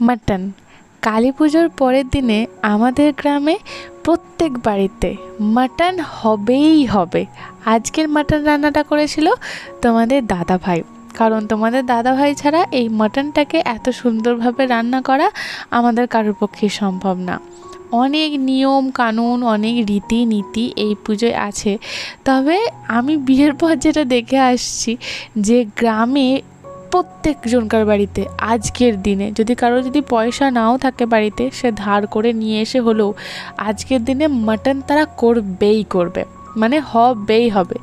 Mutton. Kali পুজোর পরের দিনে আমাদের গ্রামে প্রত্যেক বাড়িতে মাটন হবেই হবে। আজকের মাটন রান্নাটা করেছিল তোমাদের দাদা ভাই কারণ তোমাদের দাদা ভাই ছাড়া এই মাটনটাকে এত সুন্দরভাবে রান্না করা আমাদের কারোর পক্ষে সম্ভব না। অনেক নিয়ম, কানুন, অনেক রীতি নীতি এই পুজোয় আছে। তবে আমি বিয়ের পর যেটা দেখে আসছি যে গ্রামে প্রত্যেকজনকার বাড়িতে আজকের দিনে। যদি কারও যদি পয়সা নাও থাকে বাড়িতে, সে ধার করে নিয়ে এসে হলেও আজকের দিনে মাটন তারা করবেই করবে। মানে হবেই হবে।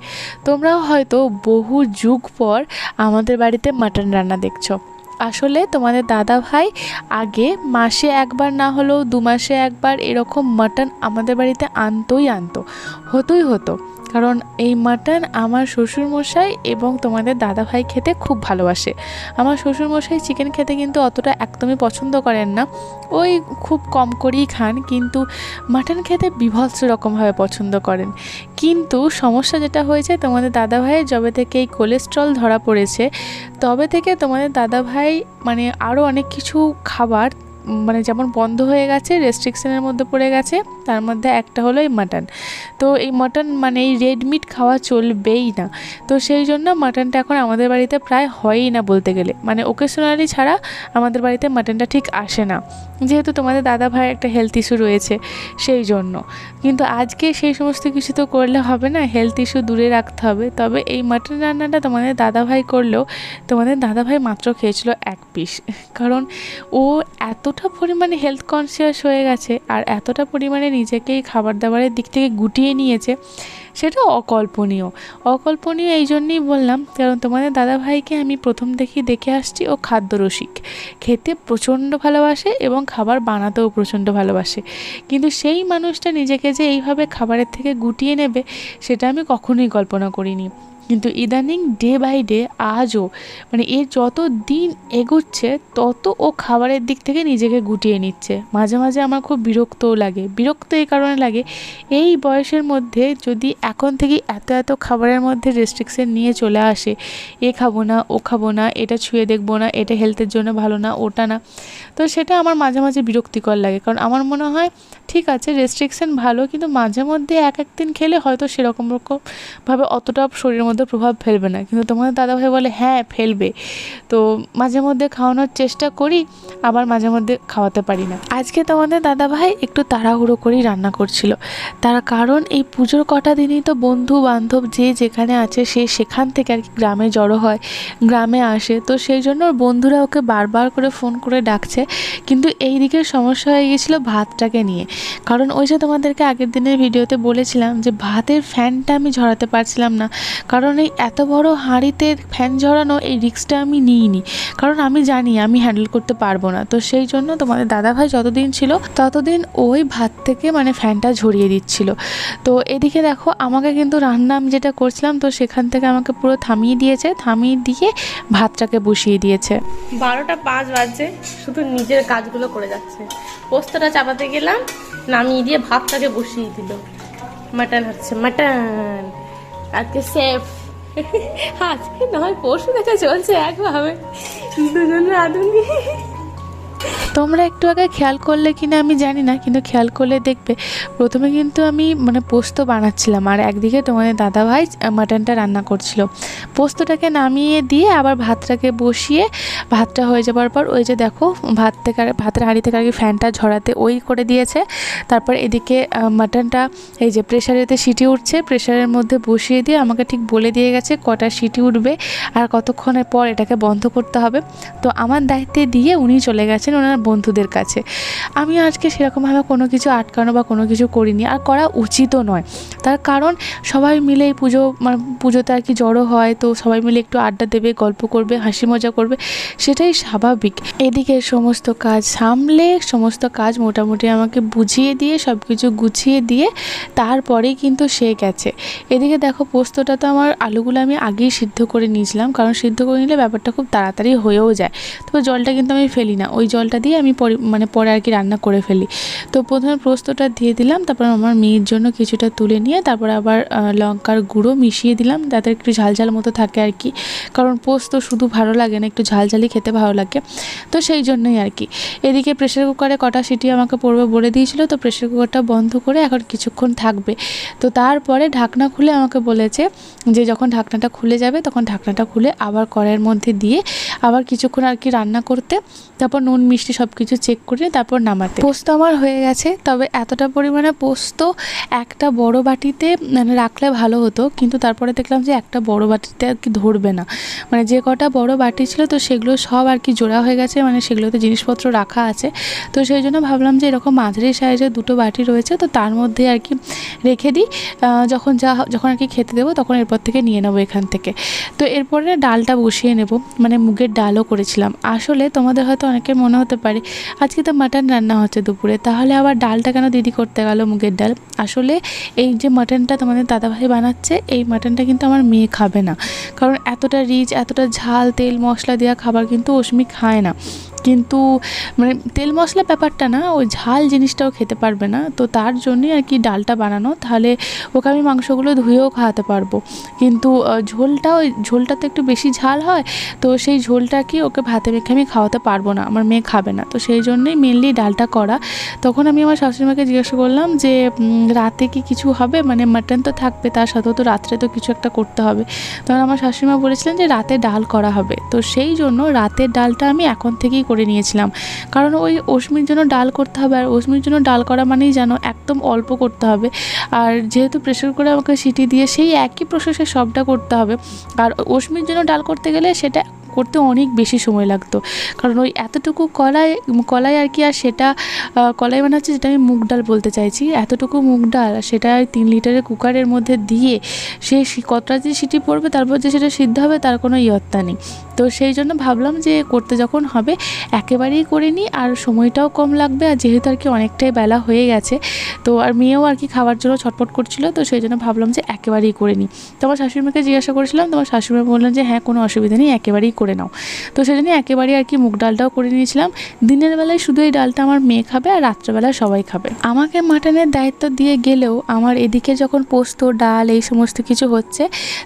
তোমরাও হয়তো বহু যুগ পর আমাদের বাড়িতে মাটন রান্না দেখছ। আসলে তোমাদের দাদা ভাই আগে মাসে একবার না হলেও দু মাসে একবার এরকম মাটন আমাদের বাড়িতে আনতোই আনতো। হতোই হতো। কারণ এই মাটন আমার শ্বশুরমশাই এবং তোমাদের দাদা ভাই খেতে খুব ভালোবাসে। আমার শ্বশুরমশাই চিকেন খেতে কিন্তু অতটা একদমই পছন্দ করেন না। ওই খুব কম করেই খান, কিন্তু মাটন খেতে বিভৎস রকমভাবে পছন্দ করেন। কিন্তু সমস্যা যেটা হয়েছে, তোমাদের দাদা ভাইয়ের যবে থেকে এই কোলেস্ট্রল ধরা পড়েছে, তবে থেকে তোমাদের দাদা ভাই মানে আরও অনেক কিছু খাবার মানে যেমন বন্ধ হয়ে গেছে রেস্ট্রিকশনের মধ্যে পড়ে গেছে, তার মধ্যে একটা হলো এই মাটন তো এই মাটন মানে এই রেড মিট খাওয়া চলবেই না। তো সেই জন্য মাটনটা এখন আমাদের বাড়িতে প্রায় হয়ই না বলতে গেলে। মানে ওকেশনালি ছাড়া আমাদের বাড়িতে মাটনটা ঠিক আসে না। যেহেতু তোমাদের দাদা ভাইয়ের একটা হেলথ ইস্যু রয়েছে, সেই জন্য। কিন্তু আজকে সেই সমস্ত কিছু তো করলে হবে না হেলথ ইস্যু দূরে রাখতে হবে। তবে এই মাটন রান্নাটা তোমাদের দাদা ভাই করলেও, তোমাদের দাদা ভাই মাত্র খেয়েছিল এক পিস কারণ ও এতটা পরিমাণে হেলথ কনসিয়াস হয়ে গেছে, আর এতটা পরিমাণে নিজেকেই খাবার দাবারের দিক থেকে গুটিয়ে নিয়েছে সেটা অকল্পনীয়। অকল্পনীয় এই জন্যেই বললাম, কারণ তোমাদের দাদাভাইকে আমি প্রথম দেখি দেখে আসছি, ও খাদ্যরসিক খেতে প্রচণ্ড ভালোবাসে এবং খাবার বানাতেও প্রচণ্ড ভালোবাসে। কিন্তু সেই মানুষটা নিজেকে যে এইভাবে খাবারের থেকে গুটিয়ে নেবে, সেটা আমি কখনোই কল্পনা করিনি। কিন্তু ইদানিং ডে বাই ডে আজও মানে এর যত দিন এগোচ্ছে, তত ও খাবারের দিক থেকে নিজেকে গুটিয়ে নিচ্ছে। মাঝে মাঝে আমার খুব বিরক্তও লাগে। বিরক্ত এই কারণে লাগে, এই বয়সের মধ্যে যদি এখন থেকেই এত এত খাবারের মধ্যে রেস্ট্রিকশন নিয়ে চলে আসে, এ খাব না, ও খাব না, এটা ছুঁয়ে দেখব না, এটা হেলথের জন্য ভালো না, ওটা না, তো সেটা আমার মাঝে মাঝে বিরক্তিকর লাগে। কারণ আমার মনে হয়, ঠিক আছে রেস্ট্রিকশন ভালো, কিন্তু মাঝে মধ্যে এক এক দিন খেলে হয়তো সেরকম রকমভাবে অতটা শরীরের মধ্যে প্রভাব ফেলবে না। কিন্তু তোমাদের দাদাভাই বলে হ্যাঁ ফেলবে। তো মাঝে মধ্যে খাওয়ানোর চেষ্টা করি, আবার মাঝে মধ্যে খাওয়াতে পারি না। আজকে তোমাদের দাদাভাই একটু তাড়াহুড়ো করেই রান্না করছিল। তার কারণ এই পুজোর কটা দিনই তো বন্ধু বান্ধব যে যেখানে আছে, সে সেখান থেকে আর কি গ্রামে জড়ো হয়, গ্রামে আসে। তো সেই জন্য বন্ধুরা ওকে বারবার করে ফোন করে ডাকছে। কিন্তু এই দিকে সমস্যা হয়ে গেছিল ভাতটাকে নিয়ে। কারণ ওই যে তোমাদেরকে আগের দিনের ভিডিওতে বলেছিলাম যে, ভাতের ফ্যানটা আমি ঝরাতে পারছিলাম না। কারণ এই এত বড় হাঁড়িতে ফ্যান ঝরানো এই রিস্কটা আমি নিইনি। কারণ আমি জানি আমি হ্যান্ডেল করতে পারব না। তো সেই জন্য তোমাদের দাদাভাই যতদিন ছিল, ততদিন ওই ভাত থেকে মানে ফ্যানটা ঝরিয়ে দিচ্ছিল। তো এদিকে দেখো, আমাকে কিন্তু রান্না আমি যেটা করছিলাম, তো সেখান থেকে আমাকে পুরো থামিয়ে দিয়েছে। থামিয়ে দিয়ে ভাতটাকে বসিয়ে দিয়েছে। বারোটা পাঁচ বাজছে, শুধু নিজের কাজগুলো করে যাচ্ছে। পোস্তটা চাপাতে গেলাম, নামিয়ে দিয়ে ভাতটাকে বসিয়ে দিল। মাটন হচ্ছে মাটন। আজকে সেফ আজকে নয় পরশু দেখা চলছে একভাবে। দুজন রাঁধুনি তোমরা একটু আগে খেয়াল করলে কিনা আমি জানি না, কিন্তু খেয়াল করলে দেখবে। প্রথমে কিন্তু আমি মানে পোস্ত বানাচ্ছিলাম, আর একদিকে তোমাদের দাদা ভাই মাটনটা রান্না করছিল। পোস্তটাকে নামিয়ে দিয়ে আবার ভাতটাকে বসিয়ে, ভাতটা হয়ে যাবার পর ওই যে দেখো, ভাত থেকে ভাতের হাঁড়ি থেকে আর কি ফ্যানটা ঝরাতে ওই করে দিয়েছে। তারপর এদিকে মাটনটা এই যে প্রেশারেতে সিটি উঠছে প্রেশারের মধ্যে বসিয়ে দিয়ে আমাকে ঠিক বলে দিয়ে গেছে কটা সিটি উঠবে, আর কতক্ষণের পর এটাকে বন্ধ করতে হবে। তো আমার দায়িত্বে দিয়ে উনি চলে গেছেন ওনার বন্ধুদের কাছে। আমি আজকে সেরকমভাবে কোনো কিছু আটকানো বা কোনো কিছু করিনি, আর করা উচিতও নয়। তার কারণ সবাই মিলে এই পুজো মানে পুজোতে আর কি জড়ো হয়, তো সবাই মিলে একটু আড্ডা দেবে, গল্প করবে, হাসি মজা করবে, সেটাই স্বাভাবিক। এদিকে সমস্ত কাজ সামলে, সমস্ত কাজ মোটামুটি আমাকে বুঝিয়ে দিয়ে সব কিছু গুছিয়ে দিয়ে তারপরেই কিন্তু সে গেছে। এদিকে দেখো পোস্তটা তো আমার আলুগুলো আমি আগেই সিদ্ধ করে নিয়েছিলাম, কারণ সিদ্ধ করে নিলে ব্যাপারটা খুব তাড়াতাড়ি হয়েও যায়। তবে জলটা কিন্তু আমি ফেলি না, ওই জলটা দিয়ে আমি মানে পরে আর কি রান্না করে ফেলি। তো প্রথমে পোস্তটা দিয়ে দিলাম, তারপর আমার মেয়ের জন্য কিছুটা তুলে নিয়ে, তারপর আবার লঙ্কার গুঁড়ো মিশিয়ে দিলাম, যাতে একটু ঝাল ঝাল মতো থাকে আর কি। কারণ পোস্ত শুধু ভালো লাগে না, একটু ঝাল ঝালই খেতে ভালো লাগে। তো সেই জন্যই আর কি। এদিকে প্রেশার কুকারে কটা সিটি আমাকে পড়বে বলে দিয়েছিল, তো প্রেশার কুকারটা বন্ধ করে এখন কিছুক্ষণ থাকবে। তো তারপরে ঢাকনা খুলে আমাকে বলেছে যে যখন ঢাকনাটা খুলে যাবে, তখন ঢাকনাটা খুলে আবার কড়াইয়ের মধ্যে দিয়ে আবার কিছুক্ষণ আর কি রান্না করতে, তারপর নুন মিষ্টি সব কিছু চেক করে তারপর নামাতে। পোস্ত আমার হয়ে গেছে, তবে এতটা পরিমাণে পোস্ত একটা বড় বাটিতে মানে রাখলে ভালো হতো, কিন্তু তারপরে দেখলাম যে একটা বড় বাটিতে আর কি ধরবে না। মানে যে কটা বড় বাটি ছিল তো সেগুলো সব আর কি জোড়া হয়ে গেছে মানে সেগুলোতে জিনিসপত্র রাখা আছে। তো সেই জন্য ভাবলাম যে এরকম মাঝারি সাইজের দুটো বাটি রয়েছে, তো তার মধ্যে আর কি রেখে দিই। যখন যা যখন আর কি খেতে দেবো তখন এরপর থেকে নিয়ে নেব এখান থেকে। তো এরপরে ডালটা বসিয়ে নেব মানে মুগের ডালও করেছিলাম। আসলে তোমাদের হয়তো অনেকের মনে হতে পারে। আজকে তো মাটন রান্না হচ্ছে দুপুরে, তাহলে আবার ডালটা কেন দিদি করতে গেল মুগের ডাল? আসলে এই যে মাটনটা তোমাদের দাদাভাই বানাচ্ছে, এই মাটনটা কিন্তু আমার মেয়ে খাবে না। কারণ এতটা রিচ এতটা ঝাল, তেল, মশলা দেওয়া খাবার কিন্তু অশ্মি খায় না। কিন্তু মানে তেল মশলা ব্যাপারটা না, ওই ঝাল জিনিসটাও খেতে পারবে না। তো তার জন্যই আর কি ডালটা বানানো, তাহলে ওকে আমি মাংসগুলো ধুয়েও খাওয়াতে পারব। কিন্তু ঝোলটা ওই ঝোলটা তো একটু বেশি ঝাল হয়, তো সেই ঝোলটা কি ওকে ভাতে মেখে আমি খাওয়াতে পারব না, আমার মেয়ে খাবে না। তো সেই জন্যই মেনলি ডালটা করা। তখন আমি আমার শাশুড়িমাকে জিজ্ঞাসা করলাম যে রাতে কি কিছু হবে? মানে মাটন তো থাকবে, তার সাথেও তো রাত্রে তো কিছু একটা করতে হবে। তখন আমার শাশুড়িমা বলেছিলেন যে, রাতে ডাল করা হবে। তো সেই জন্য রাতের ডালটা আমি এখন থেকেই করে নিয়েছিলাম। কারণ ওই অশ্মির জন্য ডাল করতে হবে আর অশ্মির জন্য ডাল করা মানেই যেন একদম অল্প করতে হবে। আর যেহেতু প্রেশার করে আমাকে সিটি দিয়ে সেই একই প্রসেসে সবটা করতে হবে। আর অশ্মির জন্য ডাল করতে গেলে সেটা করতে অনেক বেশি সময় লাগতো। কারণ ওই এতটুকু কলাই কলাই আর কি, আর সেটা কলাই মানে হচ্ছে যেটা আমি মুগ ডাল বলতে চাইছি। এতটুকু মুগ ডাল, সেটা ওই তিন লিটারের কুকারের মধ্যে দিয়ে সি- কতটা যে সিটি পড়বে, তারপর যে সেটা সিদ্ধ হবে, তার কোনো ইয়ত্তা নেই। তো সেই জন্য ভাবলাম যে করতে যখন হবে, একেবারেই করে নিই আর সময়টাও কম লাগবে আর যেহেতু আর কি অনেকটাই বেলা হয়ে গেছে, তো আর মেয়েও আর কি খাওয়ার জন্য ছটপট করছিল, তো সেই জন্য ভাবলাম যে একেবারেই করে নিই। তো আমার শাশুড়িমাকে জিজ্ঞাসা করেছিলাম তোমার শাশুড়ি বললেন যে হ্যাঁ কোনো অসুবিধা নেই, একেবারেই করে নাও। তো সেই জন্য একেবারেই আর কি মুগ ডালটাও করে নিয়েছিলাম। দিনের বেলায় শুধু এই ডালটা আমার মেয়ে খাবে আর রাত্রেবেলায় সবাই খাবে। আমাকে মাটনের দায়িত্ব দিয়ে গেলেও আমার এদিকে যখন পোস্ত, ডাল এই সমস্ত কিছু হচ্ছে,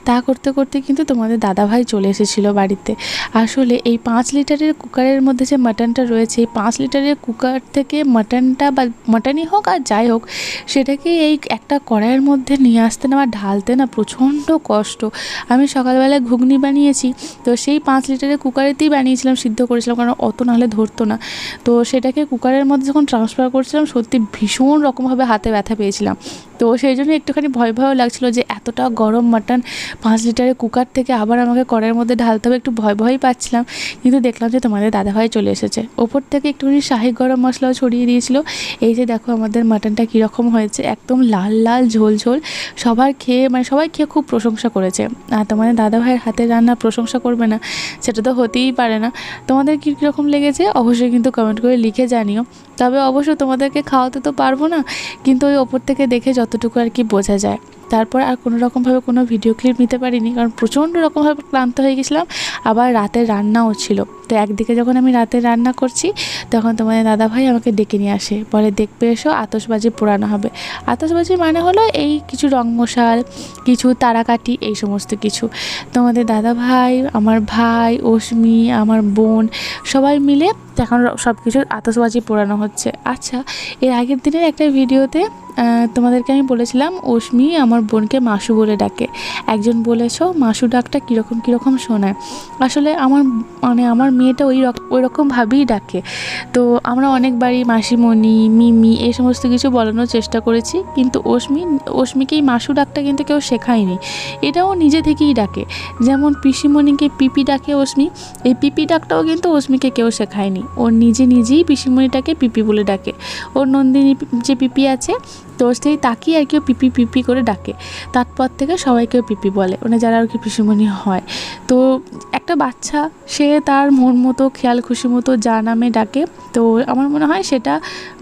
তা করতে করতে কিন্তু তোমাদের দাদাভাই চলে এসেছিল বাড়িতে। আসলে এই পাঁচ লিটারের কুকারের মধ্যে যে মাটনটা রয়েছে, এই পাঁচ লিটারের কুকার থেকে মাটনটা বা মাটনই হোক আর যাই হোক, সেটাকে এই একটা কড়াইয়ের মধ্যে নিয়ে আসতে না বা ঢালতে না প্রচণ্ড কষ্ট। আমি সকালবেলায় ঘুগনি বানিয়েছি, তো সেই পাঁচ লিটারের কুকারেতেই বানিয়েছিলাম, সিদ্ধ করেছিলাম, কারণ অত নাহলে ধরতো না। তো সেটাকে কুকারের মধ্যে যখন ট্রান্সফার করছিলাম, সত্যি ভীষণ রকমভাবে হাতে ব্যথা পেয়েছিলাম। তো সেই জন্য একটুখানি ভয় ভয়ও লাগছিল যে এতটা গরম মাটন পাঁচ লিটারের কুকার থেকে আবার আমাকে কড়াইয়ের মধ্যে ঢালতে হবে, একটু ভয় ভয়ই পাচ্ছিলাম। কিন্তু দেখলাম যে তোমাদের দাদাভাই চলে এসেছে। ওপর থেকে একটুখানি শাহি গরম মশলাও ছড়িয়ে দিয়েছিল। এই যে দেখো আমাদের মাটনটা কীরকম হয়েছে, একদম লাল লাল, ঝোল ঝোল। সবার খেয়ে মানে সবাই খেয়ে খুব প্রশংসা করেছে। আর তোমাদের দাদাভাইয়ের হাতে রান্না প্রশংসা করবে না, সেটা তো হতেই পারে না। তোমাদের কী কীরকম লেগেছে? অবশ্যই কিন্তু কমেন্ট করে লিখে জানিও। তবে অবশ্য তোমাদেরকে খাওয়াতে তো পারব না, কিন্তু ওই ওপর থেকে দেখে যতটুকু আর কি বোঝা যায়। তারপর আর কোনো রকমভাবে কোনো ভিডিও ক্লিপ নিতে পারিনি, কারণ প্রচণ্ড রকমভাবে ক্লান্ত হয়ে গেছিলাম। আবার রাতে রান্নাও ছিল। তো একদিকে যখন আমি রাতে রান্না করছি, তখন তোমাদের দাদাভাই আমাকে ডেকে নিয়ে আসে। বলে, দেখবে এসো আতসবাজি পোড়ানো হবে। আতসবাজি মানে হলো এই কিছু রং মশাল কিছু তারাকাটি এই সমস্ত কিছু। তোমাদের দাদা ভাই আমার ভাই, অশ্মি, আমার বোন, সবাই মিলে এখন সব কিছু আতসবাজি পোড়ানো হচ্ছে। আচ্ছা এর আগের দিনের একটা ভিডিওতে তোমাদেরকে আমি বলেছিলাম, অশ্মি আমার বোনকে মাসু বলে ডাকে। একজন বলেছ, মাসু ডাকটা কীরকম কীরকম শোনায়? আসলে আমার মানে আমার মেয়েটা ওই ওই রকমভাবেই ডাকে। তো আমরা অনেকবারই মাসিমণি, মিমি এই সমস্ত কিছু বলানোর চেষ্টা করেছি, কিন্তু অশ্মি অশ্মিকে এই মাসু ডাকটা কিন্তু কেউ শেখায়নি। এটাও নিজে থেকেই ডাকে। যেমন পিসিমণিকে পিপি ডাকে অশ্মি, এই পিপি ডাকটাও কিন্তু অশ্মিকে কেউ শেখায়নি। ওর নিজে নিজেই পিসিমণিটাকে পিপি বলে ডাকে। ওর নন্দিনী যে পিপি আছে তো সেই তাকেই আর কি ও পিপি পিপি করে ডাকে। তারপর থেকে সবাইকেও পিপি বলে। মানে যারা আর কি পিসিমণি হয়। তো একটা বাচ্চা, সে তার মন মতো, খেয়াল খুশি মতো যা নামে ডাকে। তো আমার মনে হয় সেটা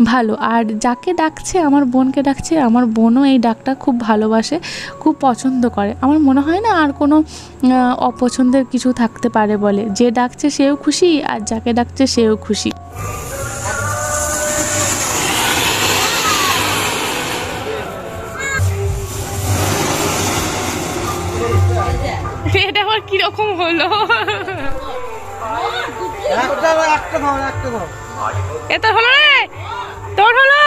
ভালো। আর যাকে ডাকছে, আমার বোনকে ডাকছে, আমার বোনও এই ডাকটা খুব ভালোবাসে, খুব পছন্দ করে। আমার মনে হয় না আর কোনো অপছন্দের কিছু থাকতে পারে বলে। যে ডাকছে সেও খুশি, আর যাকে ডাকছে সেও খুশি। আবার কীরকম হলো? একটা একটা দাও একটা দাও এ তোর হলো রে? তোর হলো?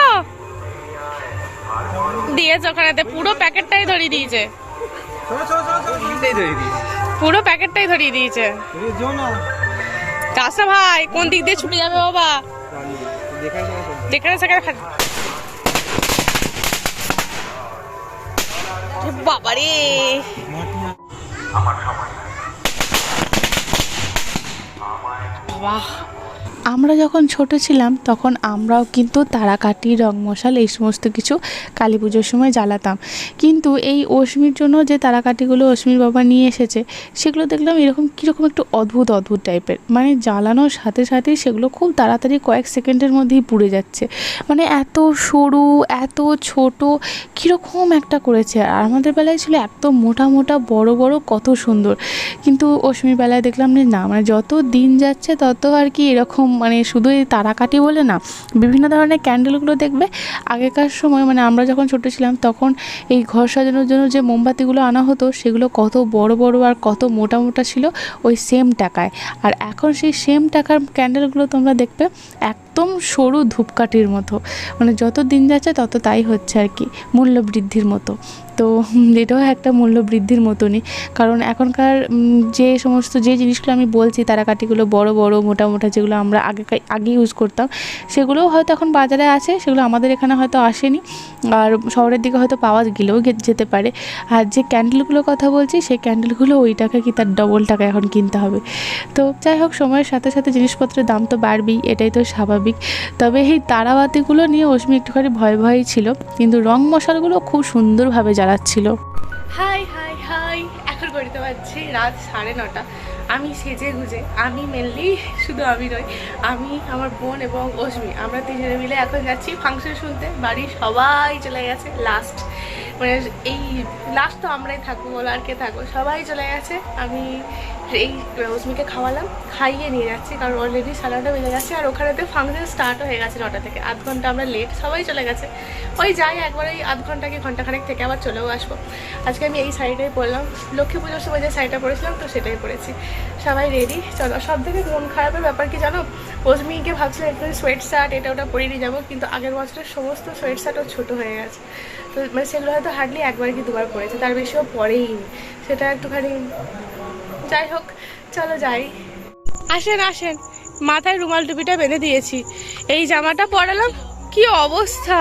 দিয়েছে ওখানেতে পুরো প্যাকেটটাই ধরিয়ে দিয়েছে। পুরো প্যাকেটটাই ধরিয়ে দিয়েছে। না। ভাই কোন দিক দিয়ে ছুটে যাবে বাবা? দেখে যেখানে সেখানে ফেল বাবারে বাহ আমরা যখন ছোট ছিলাম, তখন আমরাও কিন্তু তারাকাঠি রং মশাল এই সমস্ত কিছু কালী পুজোর সময় জ্বালাতাম। কিন্তু এই অশ্মির জন্য যে তারাকাঠিগুলো অশ্মির বাবা নিয়ে এসেছে, সেগুলো দেখলাম এরকম কীরকম একটু অদ্ভুত অদ্ভুত টাইপের। মানে জ্বালানোর সাথে সাথে সেগুলো খুব তাড়াতাড়ি কয়েক সেকেন্ডের মধ্যেই পুড়ে যাচ্ছে। মানে এত সরু, এত ছোট, কীরকম একটা করেছে। আর আমাদের বেলায় ছিল এত মোটা মোটা, বড় বড়, কত সুন্দর। কিন্তু অশ্মির বেলায় দেখলাম যে, না মানে যত দিন যাচ্ছে, তত আর কি এরকম মানে শুধু এই তারাকাঠি বলে না, বিভিন্ন ধরনের ক্যান্ডেলগুলো দেখবে। আগেকার সময় মানে আমরা যখন ছোটো ছিলাম, তখন এই ঘর সাজানোর জন্য যে মোমবাতিগুলো আনা হতো, সেগুলো কত বড় বড় আর কত মোটা মোটা ছিল ওই সেম টাকায়। আর এখন সেই সেম টাকার ক্যান্ডেলগুলো তোমরা দেখবে একদম সরু ধূপকাঠির মতো। মানে যত দিন যাচ্ছে তত তাই হচ্ছে আর কি মূল্য বৃদ্ধির মতো। তো এটাও একটা মূল্য বৃদ্ধির মতনই। কারণ এখনকার যে সমস্ত, যে জিনিসগুলো আমি বলছি, তারাকাঠিগুলো, বড় বড়, মোটা মোটা যেগুলো আমরা আগে আগে ইউজ করতাম, সেগুলোও হয়তো এখন বাজারে আছে, সেগুলো আমাদের এখানে হয়তো আসেনি। আর শহরের দিকে হয়তো পাওয়া গেলেও যেতে পারে। আর যে ক্যান্ডেলগুলোর কথা বলছি, সেই ক্যান্ডেলগুলো ওই টাকা কি তার ডবল টাকা এখন কিনতে হবে। তো যাই হোক, সময়ের সাথে সাথে জিনিসপত্রের দাম তো বাড়বেই, এটাই তো স্বাভাবিক। তবে এই তারাবাতিগুলো নিয়ে অশ্মি একটুখানি ভয় ভয়ই ছিল, কিন্তু রং মশালগুলো খুব সুন্দরভাবে জ্বালাচ্ছিল হাই হাই হাই, এখন করতে পারছি রাত সাড়ে নটা। আমি সেজে গুজে, আমি মেনলি শুধু আমি নই, আমি আমার বোন এবং অশ্মি। আমরা তিনজনে মিলে এখন যাচ্ছি ফাংশন শুনতে, বাড়ির সবাই চলে গেছে লাস্ট মানে এই লাস্ট তো আমরাই থাকব বলো আর কে থাকব? সবাই চলে গেছে। আমি এই অশ্মিকে খাওয়ালাম, খাইয়ে নিয়ে যাচ্ছি, কারণ অলরেডি সাড়ে নটা বেজে গেছে আর ওখানেতে ফাংশন স্টার্ট হয়ে গেছে নটা থেকে। আধ ঘণ্টা আমরা লেট সবাই চলে গেছে। ওই যাই, একবার ওই আধ ঘণ্টা কি ঘন্টাখানেক থেকে আবার চলেও আসব। আজকে আমি এই শাড়িটাই পরলাম। লক্ষ্মী পুজোর সময় যে শাড়িটা পরেছিলাম, তো সেটাই পরেছি। সবাই রেডি চলো সব থেকে মন খারাপের ব্যাপার কি জানো? অজমিকে ভাবছিলাম একটু সোয়েট শার্ট এটা ওটা পরিয়ে নিয়ে যাব, কিন্তু আগের বছরের সমস্ত সোয়েট শার্টও ছোটো হয়ে গেছে। তো মানে সেগুলো হয়তো হার্ডলি একবার কি দুবার পরেছে তার বেশিও পরেই নি। সেটা একটুখানি যাই হোক চলো যাই। আসেন আসেন। মাথায় রুমাল টুপিটা বেঁধে দিয়েছি। এই জামাটা পরালাম কি অবস্থা?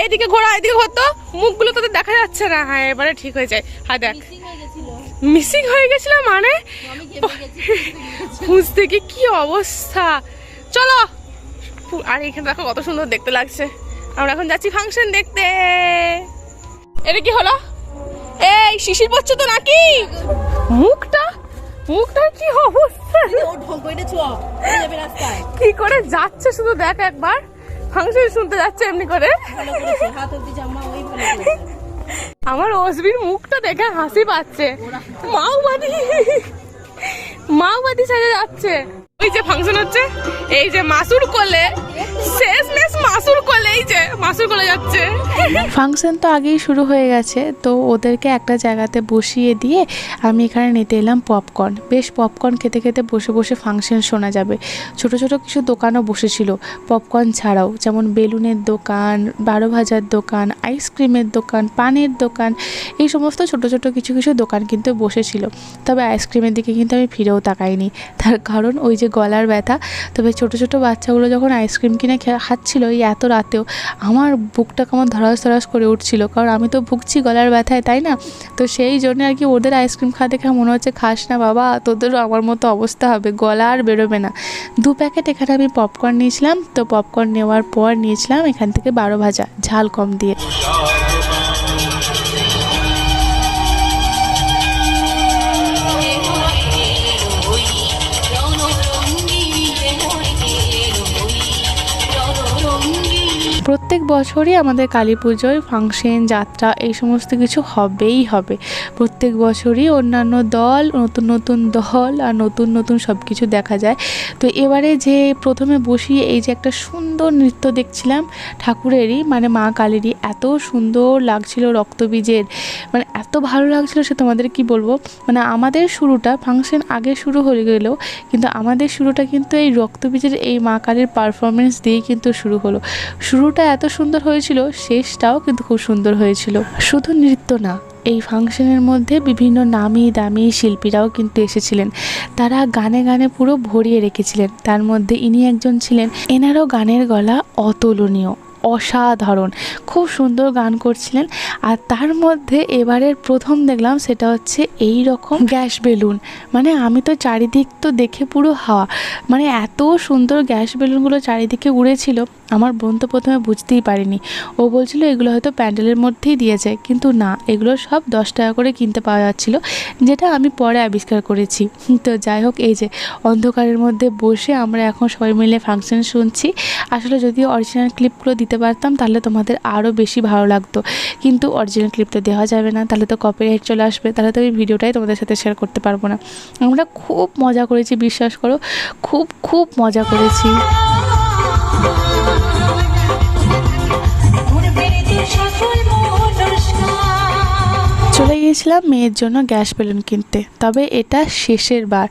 এইদিকে ঘোরা এইদিকে ঘোরতো মুখগুলো তোদের দেখা যাচ্ছে না। হ্যাঁ এবারে ঠিক হয়ে যায়। হ্যাঁ দেখ। মিসিং হয়ে গেছিল। মানে? খুঁজতে গিয়ে কি অবস্থা। চলো। আর এখানে দেখো কত সুন্দর দেখতে লাগছে। আমরা এখন যাচ্ছি ফাংশন দেখতে। এটা কি হলো? এই শিশির পড়ছে তো নাকি? মুখটা? মুখটার কি অবস্থা? কি করে যাচ্ছে শুধু দেখ একবার। ফাংশন শুনতে যাচ্ছে এমনি করে। আমার অসবির মুখটা দেখে হাসি পাচ্ছে। মাওবাদী। মাওবাদী সাজে যাচ্ছে। ওই যে ফাংশন হচ্ছে এই যে মাসুর কোলে শেষ যাচ্ছে। ফাংশন তো আগেই শুরু হয়ে গেছে, তো ওদেরকে একটা জায়গাতে বসিয়ে দিয়ে আমি এখানে নিতে এলাম পপকর্ন বেশ পপকর্ন খেতে খেতে বসে বসে ফাংশন শোনা যাবে। ছোট ছোট কিছু দোকানও বসেছিল পপকর্ন ছাড়াও, যেমন বেলুনের দোকান, বারো ভাজার দোকান আইসক্রিমের দোকান, পানের দোকান, এই সমস্ত ছোট ছোট কিছু কিছু দোকান কিন্তু বসেছিল। তবে আইসক্রিমের দিকে কিন্তু আমি ফিরেও তাকাইনি। তার কারণ ওই যে গলার ব্যথা, তবে ছোট ছোট বাচ্চাগুলো যখন আইসক্রিম কিনে খাচ্ছিল এই এত রাতেও আমার বুকটা কেমন ধরাস ধরাস করে উঠছিল? কারণ আমি তো ভুগছি গলার ব্যথায়, তাই না? তো সেই জন্য আর কি ওদের আইসক্রিম খাওয়া দেখে মনে হচ্ছে খাস না বাবা তোদেরও আমার মতো অবস্থা হবে, গলা আর বেরোবে না। দু প্যাকেট এখানে আমি পপকর্ন নিয়েছিলাম, তো পপকর্ন নেওয়ার পর নিয়েছিলাম এখান থেকে বারো ভাজা, ঝাল কম দিয়ে। প্রত্যেক বছরই আমাদের কালী পুজোয় ফাংশন যাত্রা এই সমস্ত কিছু হবেই হবে। প্রত্যেক বছরই অন্যান্য দল, নতুন নতুন দল আর নতুন নতুন সব কিছু দেখা যায়। তো এবারে যে প্রথমে বসিয়ে এই যে একটা সুন্দর নৃত্য দেখছিলাম ঠাকুরেরই মানে মা কালীরই, এত সুন্দর লাগছিল রক্তবীজের। মানে এত ভালো লাগছিল সে তোমাদের কি বলব? মানে আমাদের শুরুটা ফাংশন আগে শুরু হয়ে গেলেও কিন্তু আমাদের শুরুটা কিন্তু এই রক্তবীজের এই মা কালীর পারফরমেন্স দিয়েই কিন্তু শুরু হলো। শুরুটা এত সুন্দর হয়েছিল, শেষটাও কিন্তু খুব সুন্দর হয়েছিল। শুধু নৃত্য না এই ফাংশনের মধ্যে বিভিন্ন নামি দামি শিল্পীরাও কিন্তু এসেছিলেন। তারা গানে গানে পুরো ভরিয়ে রেখেছিলেন। তার মধ্যে ইনি একজন ছিলেন এনারও গানের গলা অতুলনীয়, অসাধারণ। খুব সুন্দর গান করছিলেন। আর তার মধ্যে এবারের প্রথম দেখলাম সেটা হচ্ছে এই রকম গ্যাস বেলুন। মানে আমি তো চারিদিক তো দেখে পুরো হাওয়া। মানে এত সুন্দর গ্যাস বেলুনগুলো চারিদিকে উড়েছিল। আমার বোন তো প্রথমে বুঝতেই পারেনি। ও বলছিল, এগুলো হয়তো প্যান্ডেলের মধ্যেই দিয়েছে। কিন্তু না, এগুলো সব দশ টাকা করে কিনতে পাওয়া যাচ্ছিল, যেটা আমি পরে আবিষ্কার করেছি। তো যাই হোক, এই যে, অন্ধকারের মধ্যে বসে আমরা এখন সবাই মিলে ফাংশন শুনছি। আসলে যদি অরিজিনাল ক্লিপগুলো দিতে পারতাম, তাহলে তোমাদের আরও বেশি ভালো লাগতো। কিন্তু অরিজিনাল ক্লিপ তো দেওয়া যাবে না, তাহলে তো কপিরাইট চলে আসবে, তাহলে তো এই ভিডিওটাই তোমাদের সাথে শেয়ার করতে পারব না। আমরা খুব মজা করেছি, বিশ্বাস করো, খুব খুব মজা করেছি। চলে গিয়েছিলাম মেয়ের জন্য গ্যাস বেলুন কিনতে, তবে এটা শেষের বার।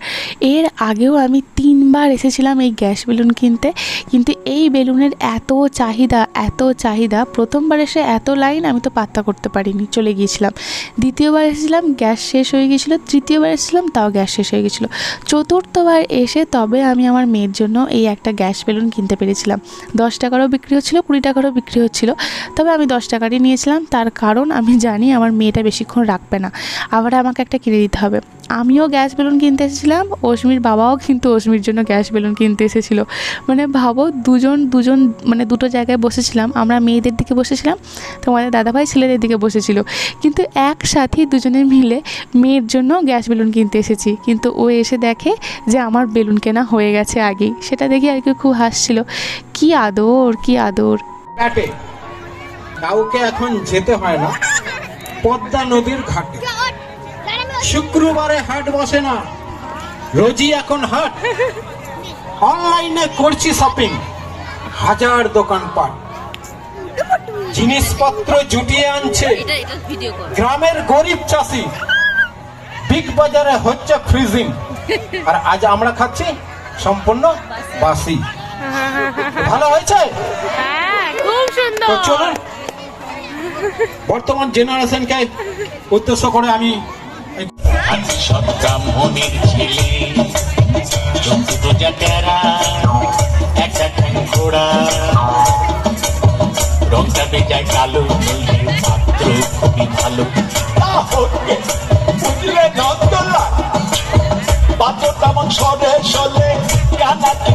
এর আগেও আমি তিনবার এসেছিলাম এই গ্যাস বেলুন কিনতে, কিন্তু এই বেলুনের এত চাহিদা এত চাহিদা, প্রথমবার এসে এত লাইন আমি তো পাত্তা করতে পারিনি, চলে গিয়েছিলাম। দ্বিতীয়বার এসেছিলাম, গ্যাস শেষ হয়ে গিয়েছিল, তৃতীয়বার এসেছিলাম, তাও গ্যাস শেষ হয়ে গেছিল চতুর্থবার এসে তবে আমি আমার মেয়ের জন্য এই একটা গ্যাস বেলুন কিনতে পেরেছিলাম। দশ টাকারও বিক্রি হচ্ছিল, কুড়ি টাকারও বিক্রি হচ্ছিল। তবে আমি দশ টাকারই নিয়েছিলাম, তার কারণ আমি জানি আমার মেয়েটা বেশিক্ষণ রাখবে না। আবার আমাকে একটা কিনে দিতে হবে। আমিও গ্যাস বেলুন কিনতে এসেছিলাম, অশ্মির বাবাও কিন্তু অশ্মির জন্য গ্যাস বেলুন কিনতে এসেছিল। মানে ভাবো দুজন দুজন মানে দুটো জায়গায় বসেছিলাম। আমরা মেয়েদের দিকে বসেছিলাম, তোমাদের দাদাভাই ছেলেদের দিকে বসেছিল। কিন্তু একসাথেই দুজনে মিলে মেয়ের জন্য গ্যাস বেলুন কিনতে এসেছি। কিন্তু ও এসে দেখে যে আমার বেলুন কেনা হয়ে গেছে আগেই। সেটা দেখে আর কি খুব হাসছিল। কি আদর কি আদর। কাউকে এখন যেতে হয় না। পদ্মা নদীর ঘাটে। শুক্রবারে হাট বসে না। রোজই এখন হাট। অনলাইনে করছি শপিং হাজার দোকানপাট জিনিসপত্র জুটিয়ে আনছে। গ্রামের গরিব চাষি। বিগ বাজারে হচ্ছে ফ্রিজিং আর আজ আমরা খাচ্ছি সম্পূর্ণ বাসি। ভালো হয়েছে? হ্যাঁ খুব সুন্দর। চলুন। বর্তমান জেনারেশনকে উদ্দেশ্য করে আমি সব ব্রাহ্মণের ছেলে। ঠ্যাং ঘোড়া রংটা বেজায় কালো, নীল পাত্র খুবই ভালো। বুঝলে নন্দলা পাত্র তেমন সরে সলে কানা কিংবা ঘোড়া থাকল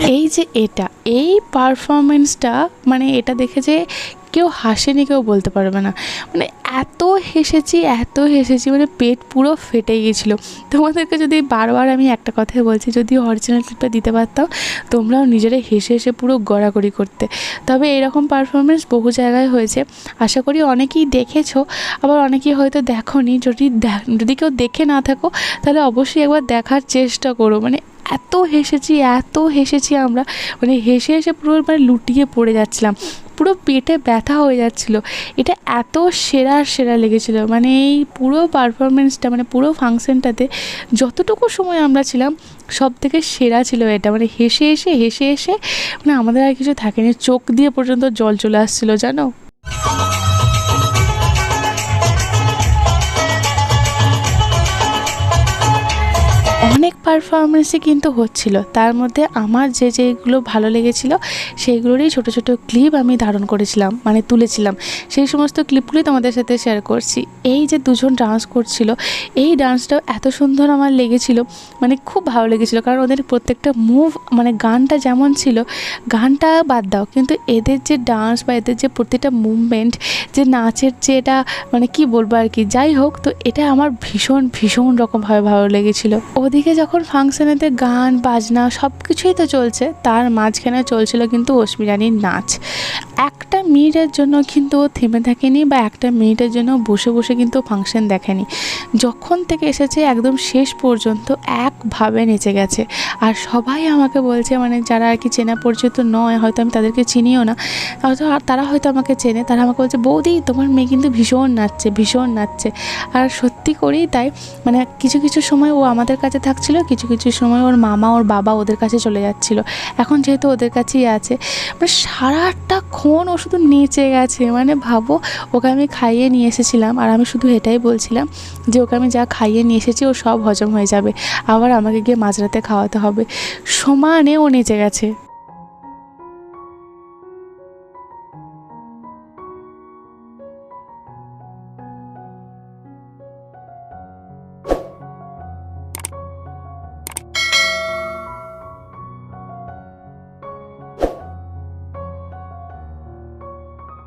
এই যে এটা, এই পারফরমেন্সটা মানে এটা দেখে যে কেউ হাসেনি, কেউ বলতে পারবে না। মানে এত হেসেছি এত হেসেছি মানে পেট পুরো ফেটে গিয়েছিল। তোমাদেরকে যদি বারবার আমি একটা কথাই বলছি, যদি অরিজিনাল ক্লিপটা দিতে পারতাম, তোমরাও নিজেরা হেসে হেসে পুরো গড়াগড়ি করতে। তবে এরকম পারফরমেন্স বহু জায়গায় হয়েছে। আশা করি অনেকেই দেখেছ, আবার অনেকেই হয়তো দেখোনি। যদি দেখ- যদি কেউ দেখে না থাকো, তাহলে অবশ্যই একবার দেখার চেষ্টা করো। মানে এত হেসেছি এত হেসেছি আমরা। মানে হেসে হেসে পুরো মানে লুটিয়ে পড়ে যাচ্ছিলাম। পুরো পেটে ব্যথা হয়ে যাচ্ছিল। এটা এত সেরা সেরা লেগেছিল। মানে এই পুরো পারফরমেন্সটা মানে পুরো ফাংশনটাতে যতটুকু সময় আমরা ছিলাম সব থেকে সেরা ছিল এটা। মানে হেসে হেসে হেসে হেসে মানে আমাদের আর কিছু থাকেনি। চোখ দিয়ে পর্যন্ত জল চলে আসছিল, জানো? পারফরমেন্সই কিন্তু হচ্ছিল। তার মধ্যে আমার যে যেগুলো ভালো লেগেছিল, সেইগুলোরই ছোট ছোট ক্লিপ আমি ধারণ করেছিলাম মানে তুলেছিলাম। সেই সমস্ত ক্লিপগুলি তোমাদের সাথে শেয়ার করছি। এই যে দুজন ডান্স করছিল, এই ডান্সটাও এত সুন্দর আমার লেগেছিল মানে খুব ভালো লেগেছিল। কারণ ওদের প্রত্যেকটা মুভ মানে গানটা যেমন ছিল, গানটা বাদ দাও। কিন্তু এদের যে ডান্স বা এদের যে প্রতিটা মুভমেন্ট যে নাচের যে এটা মানে কি বলব আর কি, যাই হোক, তো এটা আমার ভীষণ ভীষণ রকমভাবে ভালো লেগেছিল। ওদিকে যখন এখন ফাংশনেতে গান, বাজনা সব কিছুই তো চলছে। তার মাঝখানে চলছিল কিন্তু অশ্মিরানির নাচ। একটা মিনিটের জন্য কিন্তু ও থেমে থাকেনি বা একটা মিনিটের জন্য বসে বসে কিন্তু ফাংশন দেখেনি। যখন থেকে এসেছে একদম শেষ পর্যন্ত একভাবে নেচে গেছে। আর সবাই আমাকে বলছে মানে যারা আর কি চেনা পরিচিত নয়, হয়তো আমি তাদেরকে চিনিও না, হয়তো আর তারা হয়তো আমাকে চেনে, তারা আমাকে বলছে, বৌদি, তোমার মেয়ে কিন্তু ভীষণ নাচছে ভীষণ নাচছে। আর সত্যি করেই তাই মানে কিছু কিছু সময় ও আমাদের কাছে থাকছিল কিছু কিছু সময় ওর মামা, ওর বাবা ওদের কাছে চলে যাচ্ছিল। এখন যেহেতু ওদের কাছেই আছে মানে সারাটাক্ষণ ও শুধু নেচে গেছে। মানে ভাবো, ওকে আমি খাইয়ে নিয়ে এসেছিলাম আর আমি শুধু এটাই বলছিলাম যে, ওকে আমি যা খাইয়ে নিয়ে এসেছি, ও সব হজম হয়ে যাবে। আবার আমাকে গিয়ে মাঝরাতে খাওয়াতে হবে। সমানে ও নেচে গেছে।